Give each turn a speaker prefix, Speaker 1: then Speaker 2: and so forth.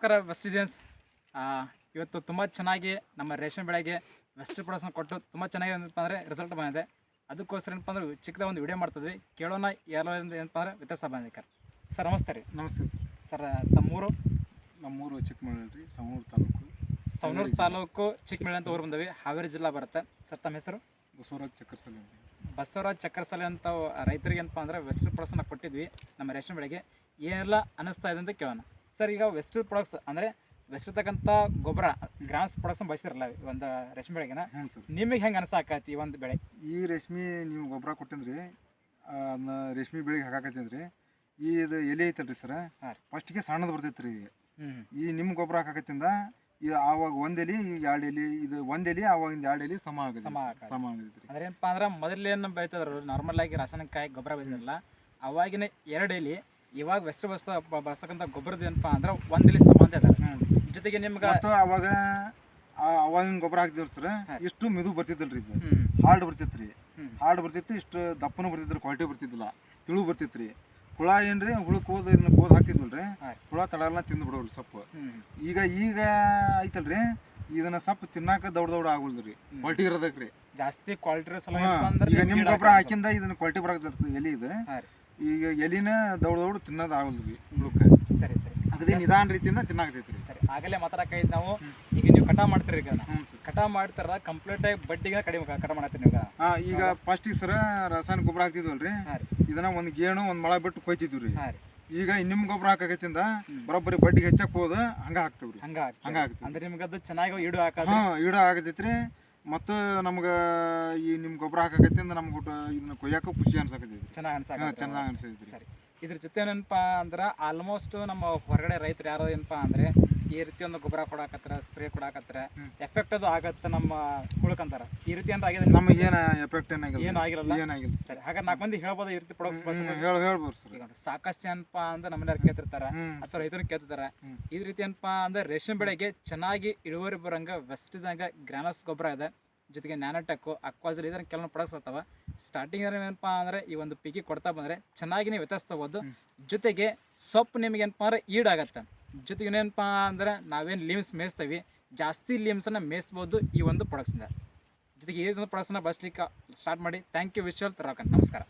Speaker 1: ನಮಸ್ಕಾರ West designs ಇವತ್ತು ತುಂಬ ಚೆನ್ನಾಗಿ ನಮ್ಮ ರೇಷನ್ ಬೆಳೆಗೆ ವೆಸ್ಟ್ ಪ್ರೊಡಕ್ಷನ್ ಕೊಟ್ಟು ತುಂಬ ಚೆನ್ನಾಗಿ ಏನಪ್ಪ ಅಂದರೆ ರಿಸಲ್ಟ್ ಬಂದಿದೆ. ಅದಕ್ಕೋಸ್ಕರ ಏನಪ್ಪ ಅಂದ್ರೆ ಚಿಕ್ಕದ ಒಂದು ವಿಡಿಯೋ ಮಾಡ್ತಿದ್ವಿ. ಕೇಳೋಣ ಯಾರಿಂದ ಏನಪ್ಪ ಅಂದ್ರೆ ವ್ಯತ್ಯಾಸ ಬಂದಿದೆ ಸರ್ ನಮಸ್ತೆ ರೀ.
Speaker 2: ನಮಸ್ತೆ ಸರ್.
Speaker 1: ತಮ್ಮೂರು?
Speaker 2: ನಮ್ಮೂರು ಚಿಕ್ಕಮಗಳೂರು ರೀ ಸವಣೂರು ತಾಲೂಕು.
Speaker 1: ಸವಣೂರು ತಾಲೂಕು ಚಿಕ್ಕಮಗಳೂರು ಅಂತ ಊರು ಬಂದವಿ. ಹಾವೇರಿ ಜಿಲ್ಲಾ ಬರುತ್ತೆ. ಸರ್ ತಮ್ಮ ಹೆಸರು?
Speaker 2: ಬಸವರಾಜ್ ಚಕ್ರಸಾಲೆ ಅಂತ.
Speaker 1: ಬಸವರಾಜ್ ಚಕ್ರಸಲೆ ಅಂತ ರೈತರಿಗೆ ಏನಪ್ಪ ಅಂದ್ರೆ ವೆಸ್ಟ್ ಪ್ರೊಡಕ್ಷನ್ ಕೊಟ್ಟಿದ್ವಿ ನಮ್ಮ ರೇಷನ್ ಬೆಳೆಗೆ. ಏನೆಲ್ಲ ಅನ್ನಿಸ್ತಾ ಇದೆ ಅಂತ ಕೇಳೋಣ. ಸರ್ ಈಗ ವೆಸ್ಟ್ ಪ್ರಾಡಕ್ಟ್ಸ್ ಅಂದರೆ ವೆಸ್ಟ್ ತಕ್ಕಂಥ ಗೊಬ್ಬರ ಗ್ರಾಮ್ಸ್ ಪ್ರಾಡಕ್ಟ್ಸ್ ಬಳಸಿರಲ್ಲ ಒಂದು ರೇಷ್ಮೆ ಬೆಳೆಗೆನ?
Speaker 2: ಹ್ಞೂ ಸರ್.
Speaker 1: ನಿಮಗೆ ಹೆಂಗೆ ಅನಿಸಾಕತಿ ಈ ಒಂದು ಬೆಳೆ?
Speaker 2: ಈ ರೇಷ್ಮೆ ನೀವು ಗೊಬ್ಬರ ಕೊಟ್ಟಿದ್ರಿ ಅದನ್ನ ರೇಷ್ಮೆ ಬೆಳೆಗೆ ಹಾಕಾಕತ್ತಂದ್ರಿ. ಈ ಇದು ಎಲೆ ಐತಲ್ರಿ ಸರ್
Speaker 1: ಹಾಂ ರೀ.
Speaker 2: ಫಸ್ಟಿಗೆ ಸಣ್ಣದು ಬರ್ತೈತೆ ರೀ
Speaker 1: ಹ್ಞೂ
Speaker 2: ಈ ನಿಮ್ಮ ಗೊಬ್ಬರ ಹಾಕಾಕತ್ತಿಂದ ಈ ಆವಾಗ ಒಂದು ಎಲೆ ಈಗ ಎರಡು ಎಲೆ ಇದು ಒಂದು ಎಲೆ ಆವಾಗಿಂದ ಎರಡು ಎಲೆ ಸಮ ಆಗಿದೆ
Speaker 1: ಸಮ ಆಗತ್ತೆ.
Speaker 2: ಸಮ ಆಗೈತೆ ರೀ
Speaker 1: ಅಂದ್ರೆ ಏನಪ್ಪ ಅಂದ್ರೆ ಮೊದಲೇನು ಬೆಳಿತಿದ್ರು ನಾರ್ಮಲ್ ಆಗಿ ರಾಸಾಯನಿಕ ಗೊಬ್ಬರ ಬೆಳೆದಿರಲ್ಲ ಅವಾಗಿನ ಎರಡು ಎಲಿ ಇವಾಗ ವೆಸ್ಟ್ ಬಸ್ ಬಳಸಕ್ಕಂಥ ಗೊಬ್ಬರದ ಏನಪ್ಪ ಅಂದ್ರೆ ಒಂದು ಸಂಬಂಧ
Speaker 2: ಹ್ಞೂ
Speaker 1: ಜೊತೆಗೆ ನಿಮ್ಗೆ
Speaker 2: ಮತ್ತು ಅವಾಗ ಅವಾಗಿನ ಗೊಬ್ಬರ ಹಾಕ್ತಿದ್ರು ಸರ್. ಇಷ್ಟು ಮಿದು ರೀ ಇದು. ಹಾರ್ಡ್ ಬರ್ತಿತ್ತು ರೀ ಹಾರ್ಡ್ ಬರ್ತಿತ್ತು ಇಷ್ಟು ದಪ್ಪನೂ ಬರ್ತಿದ್ರು ಕ್ವಾಲಿಟಿ ಬರ್ತಿದ್ದಿಲ್ಲ. ತಿಳು ಬರ್ತಿತ್ತು ರೀ ಹುಳ ಏನ್ರಿ ಹುಳು ಹೋದ ಇದನ್ನ ಕೋದ್ ಹಾಕಿದ್ವಲ್ರಿ.
Speaker 1: ರೀ
Speaker 2: ಹುಳ ತಡಲ್ಲ ತಿಂದು ಬಿಡೋರಿ ಸೊಪ್ಪು. ಈಗ ಈಗ ಐತಲ್ರಿ ಇದನ್ನ ಸೊಪ್ಪು ತಿನ್ನಾಕ ದೌಡ್ ದೌಡ ಆಗುಲ್ರಿ ರೀ ಕ್ವಾಲಿಟಿ ಇರೋದಕ್ರಿ.
Speaker 1: ಜಾಸ್ತಿ ಕ್ವಾಲಿಟಿ
Speaker 2: ಈಗ ನಿಮ್ಮ ಗೊಬ್ಬರ ಹಾಕಿಂದ ಇದನ್ನ ಕ್ವಾಲಿಟಿ ಬರಾಕತ್ತಲ್ಲ ಎಲ್ಲಿ ಇದು. ಈಗ ಎಲಿನ ದೌಡ್ ದೌಡ್ ತಿನ್ನೋದು ಆಗುಲ್ದು ರೀ ಹುಳಕ್ಕೆ
Speaker 1: ಸರಿ ಸರಿ.
Speaker 2: ಅಗದಿ ನಿಧಾನ ರೀತಿಯಿಂದ ತಿನ್ನಾಗ್ತೈತಿ ರೀ
Speaker 1: ಸರಿ ಆಗಲೇ ಮಾತಾಡಕೈದು ನಾವು ಈಗ ನೀವು ಕಟಾ ಮಾಡ್ತೀರಿ ಈಗ
Speaker 2: ಹ್ಞೂ ಸರ್.
Speaker 1: ಕಟಾ ಮಾಡ್ತಾರ ಕಂಪ್ಲೀಟ್ ಆಗಿ ಬಡ್ಡಿಗೆ ಕಡಿಮೆ ಕಟ ಮಾಡತ್ತೀರಿ ನೀವು ಈಗ.
Speaker 2: ಹಾಂ ಈಗ ಫಸ್ಟಿಗೆ ಸರ ರಾಸಾಯನಿಕ ಗೊಬ್ಬರ ಹಾಕ್ತಿದ್ವಲ್ರಿ.
Speaker 1: ರೀ.
Speaker 2: ಇದನ್ನ ಒಂದು ಗೇಣು ಒಂದು ಮಳ ಬಿಟ್ಟು ಕೊಯ್ತಿದ್ವಿ ರೀ
Speaker 1: ಹಾಂ ರೀ.
Speaker 2: ಈಗ ನಿಮ್ ಗೊಬ್ಬರ ಹಾಕಕತ್ತಿಂದ. ಬರೋಬ್ಬರಿ ಬಡ್ಡಿಗೆ ಹೆಚ್ಚಕ್ಕೆ ಹೋದ ಹಂಗ ಹಾಕ್ತೇವ್ರಿ.
Speaker 1: ಹಂಗ
Speaker 2: ಹಂಗ.
Speaker 1: ಅಂದ್ರೆ ನಿಮ್ಗೆ ಅದು ಚೆನ್ನಾಗಿ ಇಡು ಹಾಕ
Speaker 2: ಹಾ ಈಡ ಆಗತೈತ್ರಿ. ಮತ್ತು ನಮ್ಗೆ ಈ ನಿಮ್ಮ ಗೊಬ್ಬರ ಹಾಕಕತ್ತಿಂದ ನಮ್ಗೆ ಇದನ್ನ ಕೊಯ್ಯಾಕ ಖುಷಿ ಅನ್ಸಕತ್ತೈತಿ.
Speaker 1: ಚೆನ್ನಾಗಿ ಅನ್ಸಾಕ
Speaker 2: ಚೆನ್ನಾಗಿ ಅನ್ಸೈತ್ರಿ
Speaker 1: ಸರಿ. ಇದ್ರ ಜೊತೆ ಏನಪ್ಪ ಅಂದ್ರೆ ಆಲ್ಮೋಸ್ಟ್ ನಮ್ಮ ಹೊರಗಡೆ ರೈತರು ಯಾರೋ ಏನಪ್ಪ ಅಂದ್ರೆ ಈ ರೀತಿ ಒಂದು ಗೊಬ್ಬರ ಕೊಡಾಕತ್ತಾರ ಸ್ಪ್ರೇ ಕೊಡಾಕತ್ತಾರ ಎಫೆಕ್ಟ್ ಅದು ಆಗತ್ತೆ ನಮ್ಮ ಕುಳ್ಕಂತಾರ ಈ ರೀತಿ ಅಂತ ಆಗಿದೆ
Speaker 2: ನಮಗೆ ಏನ ಎಫೆಕ್ಟ್ ಏನಾಗಿಲ್ಲ
Speaker 1: ಏನು ಆಗಿರಲ್ಲ?
Speaker 2: ಏನಾಗಿಲ್ಲ
Speaker 1: ಸರಿ. ಹಾಗೆ ನಾಲ್ಕು ಮಂದಿ ಹೇಳ್ಬೋದು ಈ ರೀತಿ ಪ್ರೊಡಕ್ಟ್ಸ್
Speaker 2: ಹೇಳಿ ಹೇಳ್ಬೋದು ಸರ್.
Speaker 1: ಸಾಕಷ್ಟು ಏನಪ್ಪ ಅಂದ್ರೆ ನಮ್ಮನ್ನ ಕೇಳ್ತಿರ್ತಾರ ಅಥವಾ ರೈತರು ಕೇಳ್ತಿರ್ತಾರ. ಈ ರೀತಿ ಏನಪ್ಪ ಅಂದ್ರೆ ರೇಷನ್ ಬೆಳೆಗೆ ಚೆನ್ನಾಗಿ ಇಳುವರಿ ಬರಂಗ ವೆಸ್ಟ್ ಜಾಗ ಗ್ರಾನಸ್ ಗೊಬ್ಬರ ಇದೆ. ಜೊತೆಗೆ ನ್ಯಾನೋಟೆಕ್ ಅಕ್ವಾಜಲ್ ಇದನ್ನ ಕೆಲವೊಂದು ಪ್ರಾಡಕ್ಟ್ಸ್ ಬರ್ತಾವ. ಸ್ಟಾರ್ಟಿಂಗ್ ಏನಪ್ಪ ಅಂದ್ರೆ ಈ ಒಂದು ಪಿಗಿ ಕೊಡ್ತಾ ಬಂದ್ರೆ ಚೆನ್ನಾಗಿ ನೀವು ವ್ಯತ್ಯಾಸ ಜೊತೆಗೆ ಸೊಪ್ಪು ನಿಮಗೆ ಏನಪ್ಪ ಅಂದ್ರೆ ಈಡಾಗತ್ತೆ. ಜೊತೆಗೆ ಏನಪ್ಪ ಅಂದ್ರೆ ನಾವೇನು ಲಿಮ್ಸ್ ಮೇಯಿಸ್ತೀವಿ ಜಾಸ್ತಿ ಲೀಮ್ಸನ್ನು ಮೇಯಿಸ್ಬೋದು ಈ ಒಂದು ಪ್ರಾಡಕ್ಟ್ಸಿಂದ ಜೊತೆಗೆ ಈ ಒಂದು ಪ್ರಾಡಕ್ಟ್ಸನ್ನ ಬಳಸ್ಲಿಕ್ಕೆ ಸ್ಟಾರ್ಟ್ ಮಾಡಿ. ಥ್ಯಾಂಕ್ ಯು ವಿಶ್ವಲ್ ರಾಕನ್ ನಮಸ್ಕಾರ.